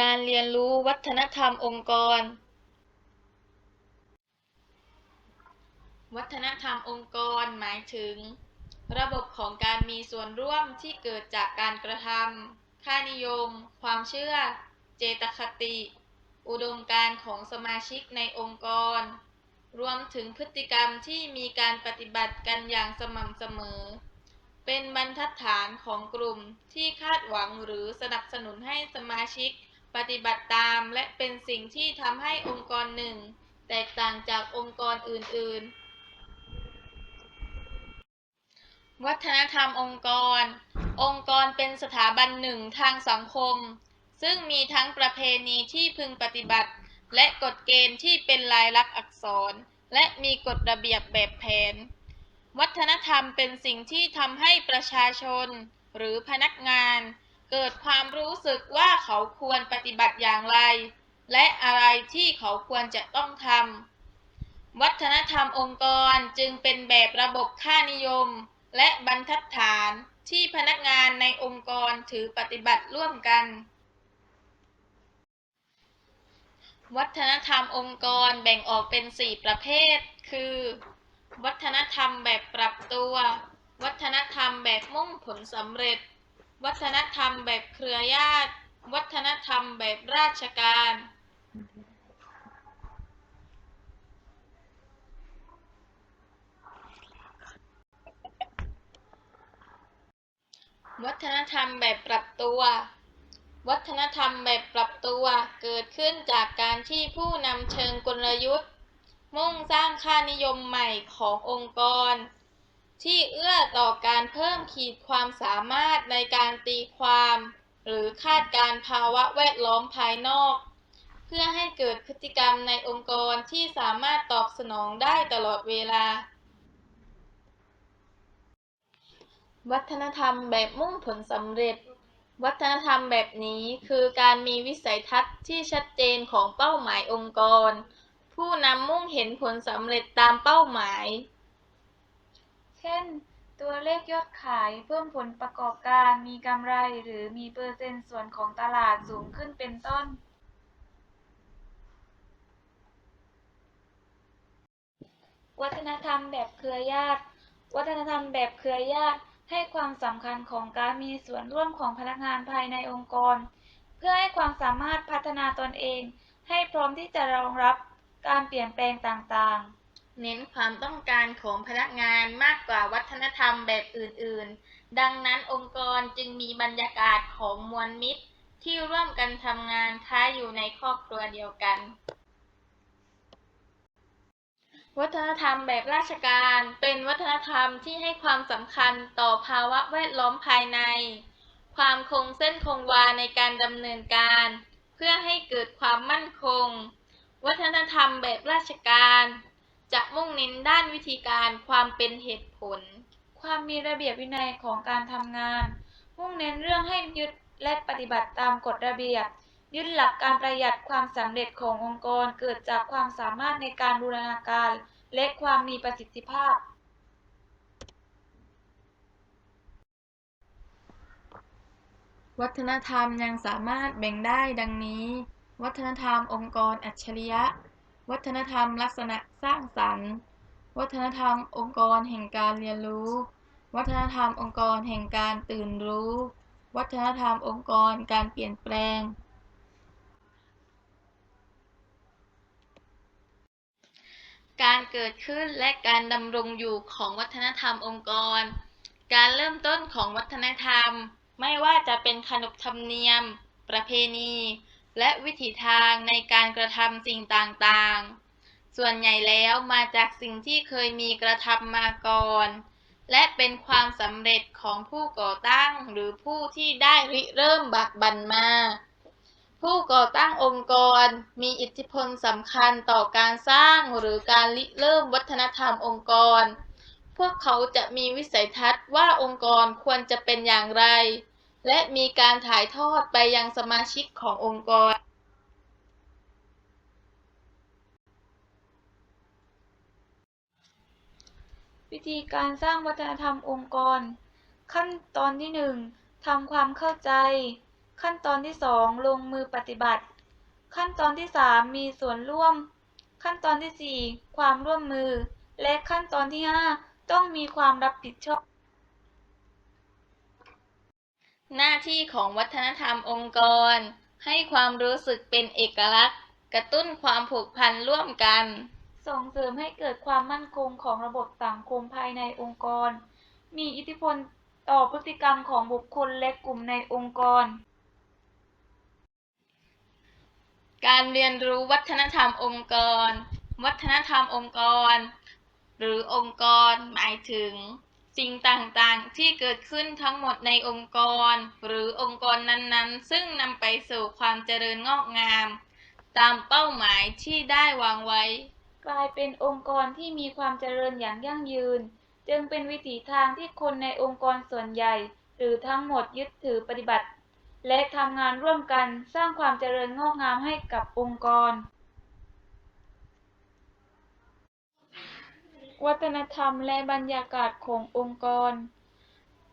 การเรียนรู้วัฒนธรรมองค์กร วัฒนธรรมองค์กรหมายถึง ระบบของการมีส่วนร่วมที่เกิดจากการกระทำค่านิยม ความเชื่อ เจตคติ อุดมการณ์ของสมาชิกในองค์กร รวมถึงพฤติกรรมที่มีการปฏิบัติกันอย่างสม่ำเสมอเป็นบรรทัดฐานของกลุ่มที่คาดหวังหรือสนับสนุนให้สมาชิก ปฏิบัติตามและเป็นสิ่งที่ทำให้องค์กรหนึ่ง แตกต่างจากองค์กรอื่น ๆ วัฒนธรรมองค์กร องค์กรเป็นสถาบันหนึ่งทางสังคม ซึ่งมีทั้งประเพณีที่พึงปฏิบัติ และกฎเกณฑ์ที่เป็นลายลักษณ์อักษร และมีกฎระเบียบแบบแผน วัฒนธรรมเป็นสิ่งที่ทำให้ประชาชน หรือพนักงาน เกิดความรู้สึกว่าเขาควรปฏิบัติอย่างไร และอะไรที่เขาควรจะต้องทำวัฒนธรรมองค์กรจึงเป็นแบบระบบค่านิยม และบรรทัดฐานที่พนักงานในองค์กรถือปฏิบัติร่วมกัน วัฒนธรรมองค์กรแบ่งออกเป็น 4 ประเภท คือ วัฒนธรรมแบบปรับตัว วัฒนธรรมแบบมุ่งผลสำเร็จ วัฒนธรรมแบบเครือญาติ วัฒนธรรมแบบราชการ วัฒนธรรมแบบปรับตัว วัฒนธรรมแบบปรับตัวเกิดขึ้นจากการที่ผู้นำเชิงกลยุทธ์ มุ่งสร้างค่านิยมใหม่ขององค์กร ที่เอื้อต่อการเพิ่มขีดความสามารถในการตีความ หรือคาดการภาวะแวดล้อมภายนอก เพื่อให้เกิดพฤติกรรมในองค์กรที่สามารถตอบสนองได้ตลอดเวลา วัฒนธรรมแบบมุ่งผลสำเร็จ วัฒนธรรมแบบนี้คือการมีวิสัยทัศน์ที่ชัดเจนของเป้าหมายองค์กร ผู้นำมุ่งเห็นผลสำเร็จตามเป้าหมาย เช่น ตัวเลขยอดขายเพิ่มผลประกอบการมีกำไรหรือมีเปอร์เซ็นต์ส่วนของตลาดสูงขึ้นเป็นต้น วัฒนธรรมแบบเครือญาติ วัฒนธรรมแบบเครือญาติให้ความสำคัญของการมีส่วนร่วมของพนักงานภายในองค์กร เพื่อให้ความสามารถพัฒนาตนเอง ให้พร้อมที่จะรองรับการเปลี่ยนแปลงต่างๆ เน้นความต้องการของพนักงานมากกว่าวัฒนธรรมแบบอื่นๆ ดังนั้นองค์กรจึงมีบรรยากาศของมวลมิตร ที่ร่วมกันทำงานค้าอยู่ในครอบครัวเดียวกัน วัฒนธรรมแบบราชการเป็นวัฒนธรรมที่ให้ความสำคัญต่อภาวะแวดล้อมภายใน ความคงเส้นคงวาในการดำเนินการ เพื่อให้เกิดความมั่นคง วัฒนธรรมแบบราชการ จะมุ่งเน้นด้านวิธีการความเป็นเหตุผล ความมีระเบียบวินัยของการทำงาน มุ่งเน้นเรื่องให้ยึดและปฏิบัติตามกฎระเบียบ ยึดหลักการประหยัดความสำเร็จขององค์กร เกิดจากความสามารถในการบูรณาการ และความมีประสิทธิภาพ วัฒนธรรมยังสามารถแบ่งได้ดังนี้ วัฒนธรรมองค์กรอัจฉริยะ วัฒนธรรมลักษณะสร้างสรรค์ วัฒนธรรมองค์กรแห่งการเรียนรู้ วัฒนธรรมองค์กรแห่งการตื่นรู้ วัฒนธรรมองค์กรการเปลี่ยนแปลง การเกิดขึ้นและการดำรงอยู่ของวัฒนธรรมองค์กร การเริ่มต้นของวัฒนธรรม ไม่ว่าจะเป็นขนบธรรมเนียม ประเพณี และวิถีทางในการกระทำสิ่งต่างๆ ส่วนใหญ่แล้วมาจากสิ่งที่เคยมีกระทำมาก่อน และเป็นความสำเร็จของผู้ก่อตั้งหรือผู้ที่ได้ริเริ่มบักบันมา ผู้ก่อตั้งองค์กรมีอิทธิพลสำคัญต่อการสร้างหรือการริเริ่มวัฒนธรรมองค์กร พวกเขาจะมีวิสัยทัศน์ว่าองค์กรควรจะเป็นอย่างไร และมีการถ่ายทอดไปยังสมาชิกขององค์กร วิธีการสร้างวัฒนธรรมองค์กร ขั้นตอนที่หนึ่งทำความเข้าใจ ขั้นตอนที่สองลงมือปฏิบัติ ขั้นตอนที่สามมีส่วนร่วม ขั้นตอนที่สี่ความร่วมมือ และขั้นตอนที่ห้าต้องมีความรับผิดชอบ หน้าที่ของวัฒนธรรมองค์กร ให้ความรู้สึกเป็นเอกลักษณ์ กระตุ้นความผูกพันร่วมกัน ส่งเสริมให้เกิดความมั่นคงของระบบสังคมภายในองค์กร มีอิทธิพลต่อพฤติกรรมของบุคคลและกลุ่มในองค์กร การเรียนรู้วัฒนธรรมองค์กร วัฒนธรรมองค์กร หรือองค์กรหมายถึง สิ่งต่างๆ ที่เกิดขึ้นทั้งหมดในองค์กร หรือองค์กรนั้นๆ ซึ่งนำไปสู่ความเจริญงอกงาม ตามเป้าหมายที่ได้วางไว้ กลายเป็นองค์กรที่มีความเจริญอย่างยั่งยืน จึงเป็นวิถีทางที่คนในองค์กรส่วนใหญ่ หรือทั้งหมดยึดถือปฏิบัติ และทำงานร่วมกันสร้างความเจริญงอกงามให้กับองค์กร วัฒนธรรมและบรรยากาศขององค์กร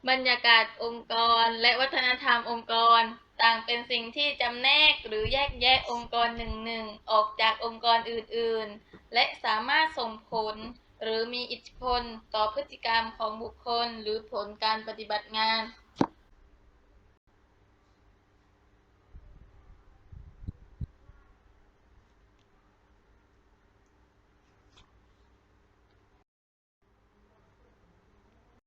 บรรยากาศองค์กรและวัฒนธรรมองค์กร ต่างเป็นสิ่งที่จำแนกหรือแยกแยะองค์กรหนึ่งหนึ่งออกจากองค์กรอื่นๆ และสามารถส่งผลหรือมีอิทธิพลต่อพฤติกรรมของบุคคลหรือผลการปฏิบัติงาน